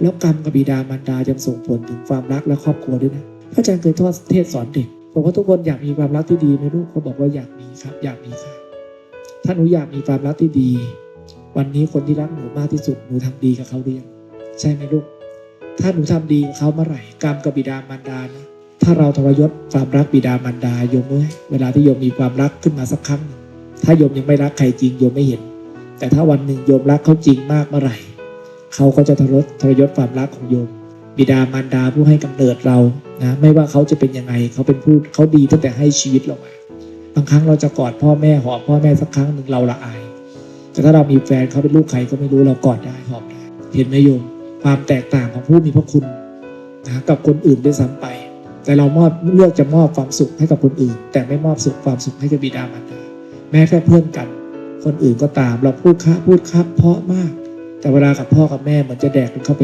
แล้วกรรมกับบิดามารดายังส่งผลถึงความรักและครอบครัวด้วยนะพระอาจารย์เคยทอดเทศสอนเด็กบอกว่าทุกคนอยากมีความรักที่ดีไหมลูกเขาบอกว่าอยากมีครับ อยากมีค่ะถ้าหนูอยากมีความรักที่ดี วันนี้คนที่รักหนูมากที่สุดหนูทำดีกับเขาหรือยังใช่ไหมลูก ถ้าหนูทำดีกับเขาเมื่อไหร่กรรมกับบิดามารดานะถ้าเราทรยศความรักบิดามารดาโยมเอ้ยเวลาที่โยมมีความรักขึ้นมาสักครั้ง ถ้าโยมยังไม่รักใครจริงโยมไม่เห็น แต่ถ้าวันหนึ่งโยมรักเขาจริงมากเมื่อไหร่ เขาก็จะทรยศทรยศความรักของโยม บิดามารดาผู้ให้กำเนิดเรานะไม่ว่าเขาจะเป็นยังไงเขาเป็นผู้เขาดีตั้งแต่ให้ชีวิตเรามาบางครั้งเราจะกอดพ่อแม่หอมพ่อแม่สักครั้งหนึ่งเราละอาย แต่ถ้าเรามีแฟนเขาเป็นลูกใครก็ไม่รู้เรากอดได้หอมได้เห็นไหมโยมความแตกต่างของผู้มีพระคุณนะกับคนอื่นด้วยซ้ำไป แต่เรามอบเลือกจะมอบความสุขให้กับคนอื่น แต่ไม่มอบสุขความสุขให้กับบิดามารดาแม้แค่เพื่อนกัน คนอื่นก็ตามเราพูดค้าพูดครับเพราะมาก แต่เวลากับพ่อกับแม่เหมือนจะแดกกันเข้าไป